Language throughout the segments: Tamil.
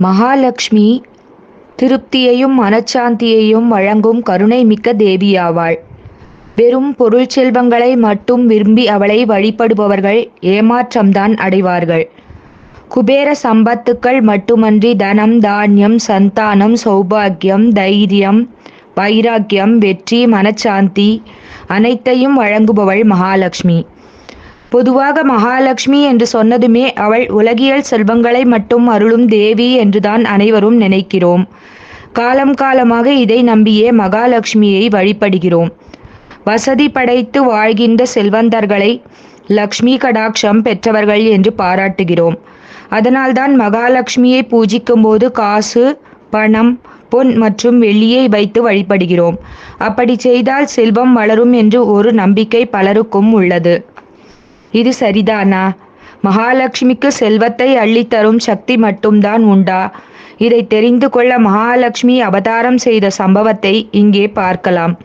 மகாலட்சுமி திருப்தியையும் மனச்சாந்தியையும் வழங்கும் கருணை மிக்க தேவியாவாள். வெறும் பொருள் செல்வங்களை மட்டும் விரும்பி அவளை வழிபடுபவர்கள் ஏமாற்றம்தான் அடைவார்கள். குபேர சம்பத்துக்கள் மட்டுமன்றி தனம் தானியம் சந்தானம் சௌபாக்கியம் தைரியம் வைராக்கியம் வெற்றி மனச்சாந்தி அனைத்தையும் வழங்குபவள் மகாலட்சுமி பொதுவாக மகாலட்சுமி என்று சொன்னதுமே அவள் உலகியல் செல்வங்களை மட்டும் அருளும் தேவி என்றுதான் அனைவரும் நினைக்கிறோம். காலம் காலமாக இதை நம்பியே மகாலட்சுமியை வழிபடுகிறோம். வசதி படைத்து வாழ்கின்ற செல்வந்தர்களை லக்ஷ்மி கடாட்சம் பெற்றவர்கள் என்று பாராட்டுகிறோம். அதனால்தான் மகாலட்சுமியை பூஜிக்கும் போது காசு பணம் பொன் மற்றும் வெள்ளியை வைத்து வழிபடுகிறோம். அப்படி செய்தால் செல்வம் வளரும் என்று ஒரு நம்பிக்கை பலருக்கும் உள்ளது. இது சரிதானா? மகாலட்சுமிக்கு செல்வத்தை அள்ளித்தரும் சக்தி மட்டும்தான் உண்டா? இதை தெரிந்து கொள்ள மகாலட்சுமி அவதாரம் செய்த சம்பவத்தை இங்கே பார்க்கலாம்.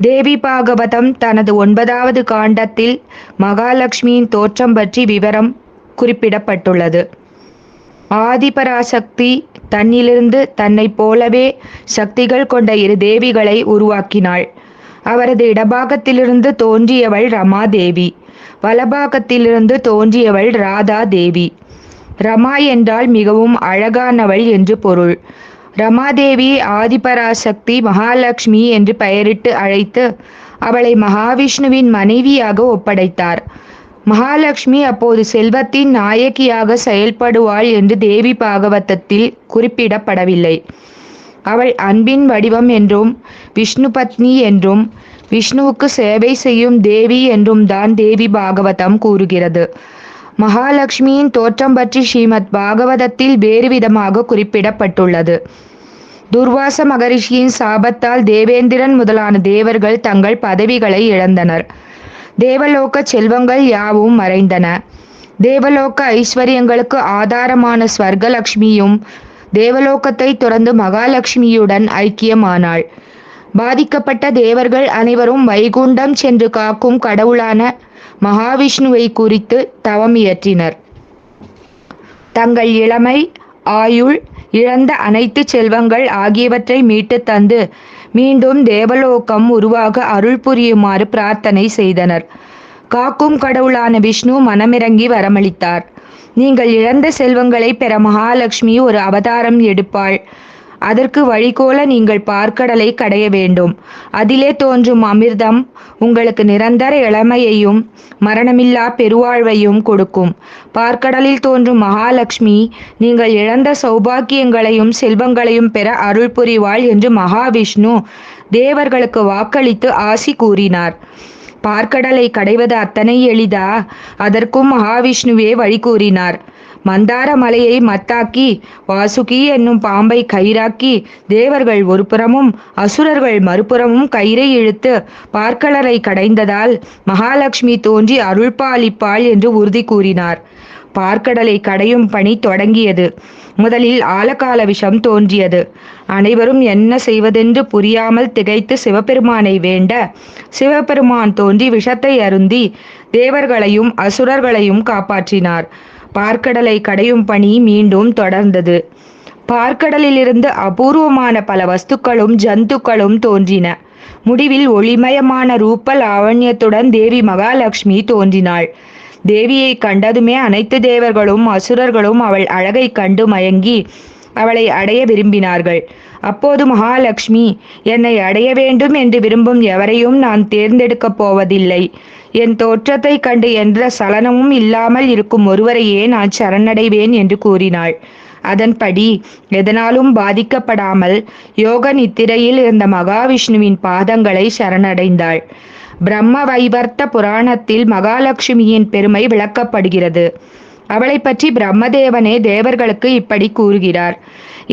தேவி பாகவதம் தனது ஒன்பதாவது காண்டத்தில் மகாலட்சுமியின் தோற்றம் பற்றி விவரம் குறிப்பிடப்பட்டுள்ளது. ஆதிபராசக்தி தன்னிலிருந்து தன்னைப் போலவே சக்திகள் கொண்ட இரு தேவிகளை உருவாக்கினாள். அவரது இடபாகத்திலிருந்து தோன்றியவள் ரமாதேவி. வலபாகத்திலிருந்து தோன்றியவள் ராதா தேவி. ரமா என்றால் மிகவும் அழகானவள் என்று பொருள். ரமாதேவி ஆதிபராசக்தி மகாலட்சுமி என்று பெயரிட்டு அழைத்து அவளை மகாவிஷ்ணுவின் மனைவியாக ஒப்படைத்தார். மகாலட்சுமி அப்போது செல்வத்தின் நாயகியாக செயல்படுவாள் என்று தேவி பாகவதத்தில் குறிப்பிடப்படவில்லை. அவள் அன்பின் வடிவம் என்றும் விஷ்ணு பத்னி என்றும் விஷ்ணுவுக்கு சேவை செய்யும் தேவி என்றும் தான் தேவி பாகவதம் கூறுகிறது. மகாலட்சுமியின் தோற்றம் பற்றி ஸ்ரீமத் பாகவதத்தில் வேறு விதமாக குறிப்பிடப்பட்டுள்ளது. துர்வாச மகரிஷியின் சாபத்தால் தேவேந்திரன் முதலான தேவர்கள் தங்கள் பதவிகளை இழந்தனர். தேவலோக செல்வங்கள் யாவும் மறைந்தன. தேவலோக ஐஸ்வர்யங்களுக்கு ஆதாரமான ஸ்வர்கலக்ஷ்மியும் தேவலோகத்தை துறந்து மகாலட்சுமியுடன் ஐக்கியமானாள். பாதிக்கப்பட்ட தேவர்கள் அனைவரும் வைகுண்டம் சென்று காக்கும் கடவுளான மகாவிஷ்ணுவை குறித்து தவம் இயற்றினர். தங்கள் இளமை ஆயுள் இழந்த அனைத்து செல்வங்கள் ஆகியவற்றை மீட்டு தந்து மீண்டும் தேவலோகம் உருவாக அருள் புரியுமாறு பிரார்த்தனை செய்தனர். காக்கும் கடவுளான விஷ்ணு மனமிறங்கி வரமளித்தார். நீங்கள் இழந்த செல்வங்களை பெற மகாலட்சுமி ஒரு அவதாரம் எடுப்பாள். அதற்கு வழிகோல நீங்கள் பார்க்கடலை கடைய வேண்டும். அதிலே தோன்றும் அமிர்தம் உங்களுக்கு நிரந்தர இளமையையும் மரணமில்லா பெருவாழ்வையும் கொடுக்கும். பார்க்கடலில் தோன்றும் மகாலட்சுமி நீங்கள் இழந்த சௌபாக்கியங்களையும் செல்வங்களையும் பெற அருள் புரிவாள் என்று மகாவிஷ்ணு தேவர்களுக்கு வாக்களித்து ஆசி கூறினார். பார்க்கடலை கடைவது அத்தனை எளிதா? அதற்கும் மகாவிஷ்ணுவே வழி கூறினார். மந்தார மலையை மத்தாக்கி வாசுகி என்னும் பாம்பை கயிறாக்கி தேவர்கள் ஒருபுறமும் அசுரர்கள் மறுபுறமும் கயிறை இழுத்து பார்க்கலரை கடைந்ததால் மகாலட்சுமி தோன்றி அருள்பாலிப்பாள் என்று உறுதி கூறினார். பார்க்கடலை கடையும் பணி தொடங்கியது. முதலில் ஆலகால விஷம் தோன்றியது. அனைவரும் என்ன செய்வதென்று புரியாமல் திகைத்து சிவபெருமானை வேண்ட சிவபெருமான் தோன்றி விஷத்தை அருந்தி தேவர்களையும் அசுரர்களையும் காப்பாற்றினார். பார்க்கடலை கடையும் பணி மீண்டும் தொடர்ந்தது. பார்க்கடலிலிருந்து அபூர்வமான பல வஸ்துக்களும் ஜந்துக்களும் தோன்றின. முடிவில் ஒளிமயமான ரூப லாவண்யத்துடன் தேவி மகாலட்சுமி தோன்றினாள். தேவியை கண்டதுமே அனைத்து தேவர்களும் அசுரர்களும் அவள் அழகை கண்டு மயங்கி அவளை அடைய விரும்பினார்கள். அப்போது மகாலட்சுமி என்னை அடைய வேண்டும் என்று விரும்பும் எவரையும் நான் தேர்ந்தெடுக்கப் போவதில்லை. என் தோற்றத்தை கண்டு என்ற சலனமும் இல்லாமல் இருக்கும் ஒருவரையே நான் சரணடைவேன் என்று கூறினாள். அதன்படி எதனாலும் பாதிக்கப்படாமல் யோக நித்திரையில் இருந்த மகாவிஷ்ணுவின் பாதங்களை சரணடைந்தாள். பிரம்ம வைவர்த்த புராணத்தில் மகாலட்சுமியின் பெருமை விளக்கப்படுகிறது. அவளை பற்றி பிரம்மதேவனே தேவர்களுக்கு இப்படி கூறுகிறார்.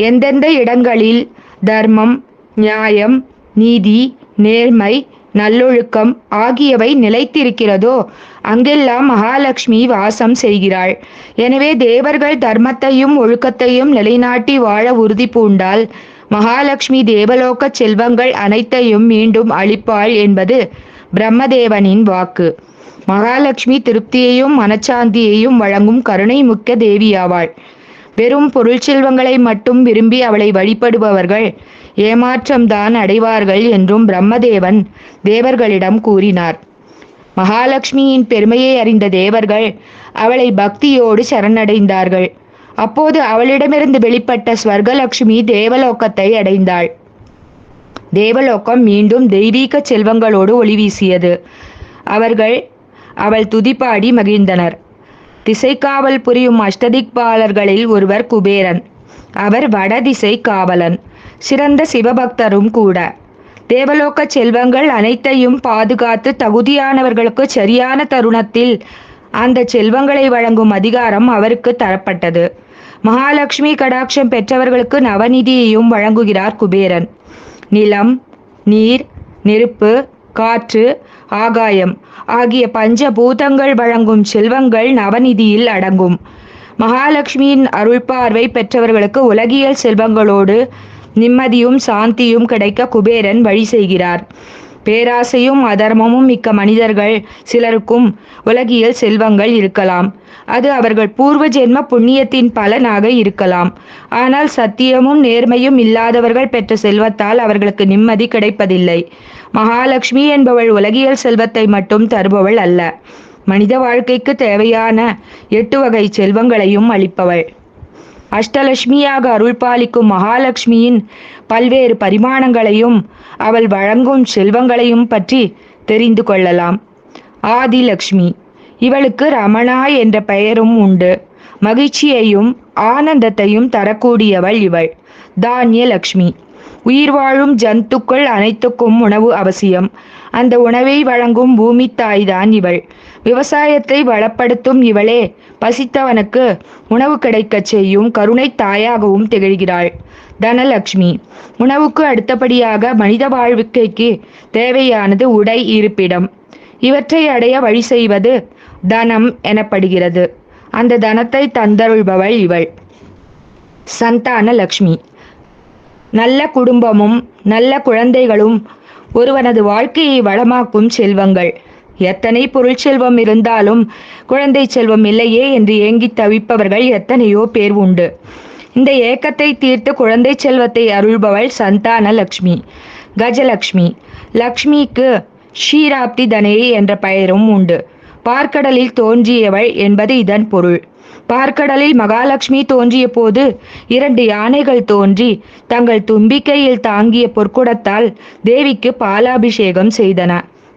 எந்தெந்த இடங்களில் தர்மம் நியாயம் நீதி நேர்மை நல்லொழுக்கம் ஆகியவை நிலைத்திருக்கிறதோ அங்கெல்லாம் மகாலட்சுமி வாசம் செய்கிறாள். எனவே தேவர்கள் தர்மத்தையும் ஒழுக்கத்தையும் நிலைநாட்டி வாழ உறுதி பூண்டால் மகாலட்சுமி தேவலோக செல்வங்கள் அனைத்தையும் மீண்டும் அளிப்பாள் என்பது பிரம்மதேவனின் வாக்கு. மகாலட்சுமி திருப்தியையும் மனச்சாந்தியையும் வழங்கும் கருணை முக்க தேவியாவாள். வெறும் பொருள் செல்வங்களை மட்டும் விரும்பி அவளை வழிபடுபவர்கள் ஏமாற்றம்தான் அடைவார்கள் என்றும் பிரம்மதேவன் தேவர்களிடம் கூறினார். மகாலட்சுமியின் பெருமையை அறிந்த தேவர்கள் அவளை பக்தியோடு சரணடைந்தார்கள். அப்போது அவளிடமிருந்து வெளிப்பட்ட ஸ்வர்கலட்சுமி தேவலோகத்தை அடைந்தாள். தேவலோகம் மீண்டும் தெய்வீக செல்வங்களோடு ஒளி வீசியது. அவர்கள் அவள் துதிப்பாடி மகிழ்ந்தனர். திசைக்காவல் புரியும் அஷ்டதிக்பாலர்களில் ஒருவர் குபேரன். அவர் வடதிசை காவலன். சிறந்த சிவபக்தரும் கூட. தேவலோக செல்வங்கள் அனைத்தையும் பாதுகாத்து தகுதியானவர்களுக்கு சரியான தருணத்தில் அந்த செல்வங்களை வழங்கும் அதிகாரம் அவருக்கு தரப்பட்டது. மகாலட்சுமி கடாட்சம் பெற்றவர்களுக்கு நவநிதியையும் வழங்குகிறார் குபேரன். நிலம் நீர் நெருப்பு காற்று ஆகாயம் ஆகிய பஞ்ச பூதங்கள் வழங்கும் செல்வங்கள் நவநிதியில் அடங்கும். மகாலட்சுமியின் அருள்பார்வை பெற்றவர்களுக்கு உலகியல் செல்வங்களோடு நிம்மதியும் சாந்தியும் கிடைக்க குபேரன் வழி செய்கிறார். பேராசையும் அதர்மமும் மிக்க மனிதர்கள் சிலருக்கும் உலகியல் செல்வங்கள் இருக்கலாம். அது அவர்கள் பூர்வ ஜென்ம புண்ணியத்தின் பலனாக இருக்கலாம். ஆனால் சத்தியமும் நேர்மையும் இல்லாதவர்கள் பெற்ற செல்வத்தால் அவர்களுக்கு நிம்மதி கிடைப்பதில்லை. மகாலட்சுமி என்பவள் உலகியல் செல்வத்தை மட்டும் தருபவள் அல்ல. மனித வாழ்க்கைக்கு தேவையான எட்டு வகை செல்வங்களையும் அளிப்பவள். அஷ்டலட்சுமியாக அருள் பாலிக்கும் மகாலட்சுமியின் பல்வேறு பரிமாணங்களையும் அவள் வழங்கும் செல்வங்களையும் பற்றி தெரிந்து கொள்ளலாம். ஆதிலக்ஷ்மி. இவளுக்கு ரமணா என்ற பெயரும் உண்டு. மகிழ்ச்சியையும் ஆனந்தத்தையும் தரக்கூடியவள் இவள். தானிய லக்ஷ்மி உயிர் வாழும் ஜந்துக்கள் அனைத்துக்கும் உணவு அவசியம். அந்த உணவை வழங்கும் பூமி தாய்தான் இவள். விவசாயத்தை வளப்படுத்தும் இவளே பசித்தவனுக்கு உணவு கிடைக்கச் செய்யும் கருணை தாயாகவும் திகழ்கிறாள். தனலட்சுமி உணவுக்கு அடுத்தபடியாக மனித வாழ்விக்கைக்கு தேவையானது உடை இருப்பிடம். இவற்றை அடைய வழி செய்வது தனம் எனப்படுகிறது. அந்த தனத்தை தந்தருள்பவள் இவள். சந்தான லக்ஷ்மி நல்ல குடும்பமும் நல்ல குழந்தைகளும் ஒருவனது வாழ்க்கையை வளமாக்கும் செல்வங்கள். எத்தனை பொருள் செல்வம் இருந்தாலும் குழந்தை செல்வம் இல்லையே என்று ஏங்கி தவிப்பவர்கள் எத்தனையோ பேர் உண்டு. இந்த ஏக்கத்தை தீர்த்து குழந்தை செல்வத்தை அருள்பவள் சந்தான லக்ஷ்மி. கஜலக்ஷ்மி. லக்ஷ்மிக்கு ஷீராப்தி தனே என்ற பெயரும் உண்டு. பார்க்கடலில் தோன்றியவள் என்பது இதன் பொருள். பார்க்கடலில் மகாலட்சுமி தோன்றிய போது இரண்டு யானைகள் தோன்றி தங்கள் தும்பிக்கையில் தாங்கிய பொற்குடத்தால் தேவிக்கு பாலாபிஷேகம் செய்தன.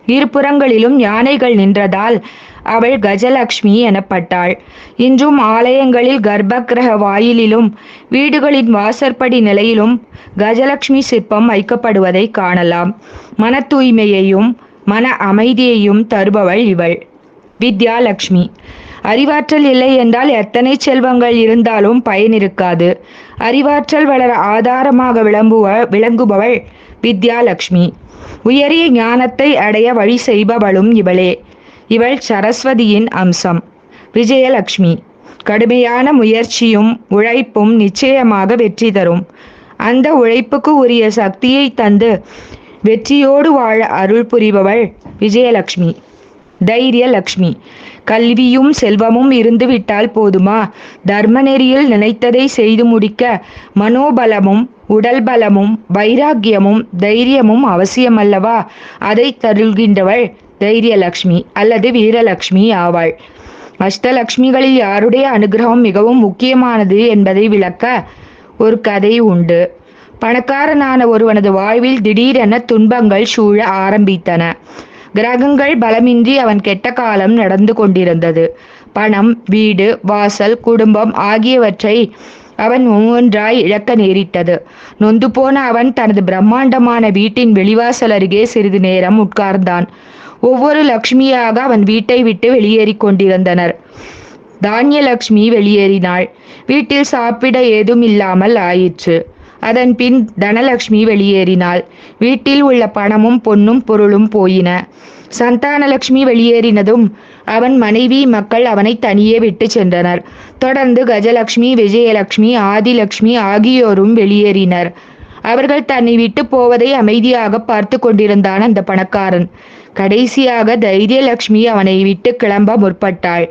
இருபுறங்களிலும் யானைகள் நின்றதால் அவள் கஜலக்ஷ்மி எனப்பட்டாள். இன்றும் ஆலயங்களில் கர்ப்பகிரக வாயிலிலும் வீடுகளின் வாசற்படி நிலையிலும் கஜலக்ஷ்மி சிற்பம் வைக்கப்படுவதை காணலாம். மன தூய்மையையும் மன அமைதியையும் தருபவள் இவள். வித்யாலக்ஷ்மி அறிவாற்றல் இல்லை என்றால் எத்தனை செல்வங்கள் இருந்தாலும் பயன் இருக்காது. அறிவாற்றல் வளர ஆதாரமாக விளம்புவ விளங்குபவள் வித்யாலக்ஷ்மி. உயரிய ஞானத்தை அடைய வழி செய்பவளும் இவளே. இவள் சரஸ்வதியின் அம்சம். விஜயலக்ஷ்மி. கடுமையான முயற்சியும் உழைப்பும் நிச்சயமாக வெற்றி தரும். அந்த உழைப்புக்கு உரிய சக்தியை தந்து வெற்றியோடு வாழ அருள் புரிபவள் விஜயலக்ஷ்மி. தைரியலக்ஷ்மி. கல்வியும் செல்வமும் இருந்து விட்டால் போதுமா? தர்மநெறியில் நினைத்ததை செய்து முடிக்க மனோபலமும் உடல் பலமும் வைராக்கியமும் தைரியமும் அவசியமல்லவா? அதை தருகின்றவள் தைரியலக்ஷ்மி அல்லது வீரலக்ஷ்மி ஆவாள். அஷ்டலக்ஷ்மிகளில் யாருடைய அனுகிரகம் மிகவும் முக்கியமானது என்பதை விளக்க ஒரு கதை உண்டு. பணக்காரனான ஒருவனது வாழ்வில் திடீரென துன்பங்கள் சூழ ஆரம்பித்தன. கிரகங்கள் பலமின்றி அவன் கெட்ட காலம் நடந்து கொண்டிருந்தது. பணம் வீடு வாசல் குடும்பம் ஆகியவற்றை அவன் ஒவ்வொன்றாய் இழக்க நேரிட்டது. நொந்து போன அவன் தனது பிரம்மாண்டமான வீட்டின் வெளிவாசல் அருகே சிறிது நேரம் உட்கார்ந்தான். ஒவ்வொரு லக்ஷ்மியாக அவன் வீட்டை விட்டு வெளியேறிக் கொண்டிருந்தனர். தானியலக்ஷ்மி வெளியேறினாள். வீட்டில் சாப்பிட ஏதும் இல்லாமல் ஆயிற்று. அதன் பின் தனலக்ஷ்மி வெளியேறினாள். வீட்டில் உள்ள பணமும் பொன்னும் பொருளும் போயின. சந்தானலக்ஷ்மி வெளியேறினதும் அவன் மனைவி மக்கள் அவனை தனியே விட்டு சென்றனர். தொடர்ந்து கஜலக்ஷ்மி விஜயலக்ஷ்மி ஆதிலக்ஷ்மி ஆகியோரும் வெளியேறினர். அவர்கள் தன்னை விட்டு போவதை அமைதியாக பார்த்து கொண்டிருந்தான் அந்த பணக்காரன். கடைசியாக தைரியலக்ஷ்மி அவனை விட்டு கிளம்ப முற்பட்டாள்.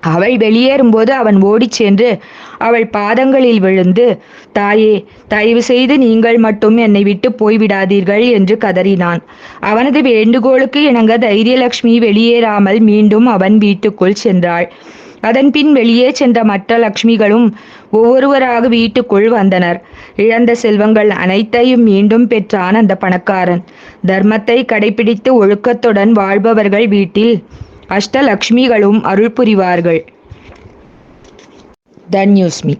அவள் வெளியேறும்போது அவன் ஓடிச் சென்று அவள் பாதங்களில் விழுந்து தாயே தயவு செய்து நீங்கள் மட்டும் என்னை விட்டு போய்விடாதீர்கள் என்று கதறினான். அவனது வேண்டுகோளுக்கு இணங்க தைரியலட்சுமி வெளியேறாமல் மீண்டும் அவன் வீட்டுக்குள் சென்றாள். அதன் பின் வெளியே சென்ற மற்ற லக்ஷ்மிகளும் ஒவ்வொருவராக வீட்டுக்குள் வந்தனர். இழந்த செல்வங்கள் அனைத்தையும் மீண்டும் பெற்றான் அந்த பணக்காரன். தர்மத்தை கடைபிடித்து ஒழுக்கத்துடன் வாழ்பவர்கள் வீட்டில் அஷ்டலக்ஷ்மிகளும் அருள் புரிவார்கள் தன்யூஸ்மி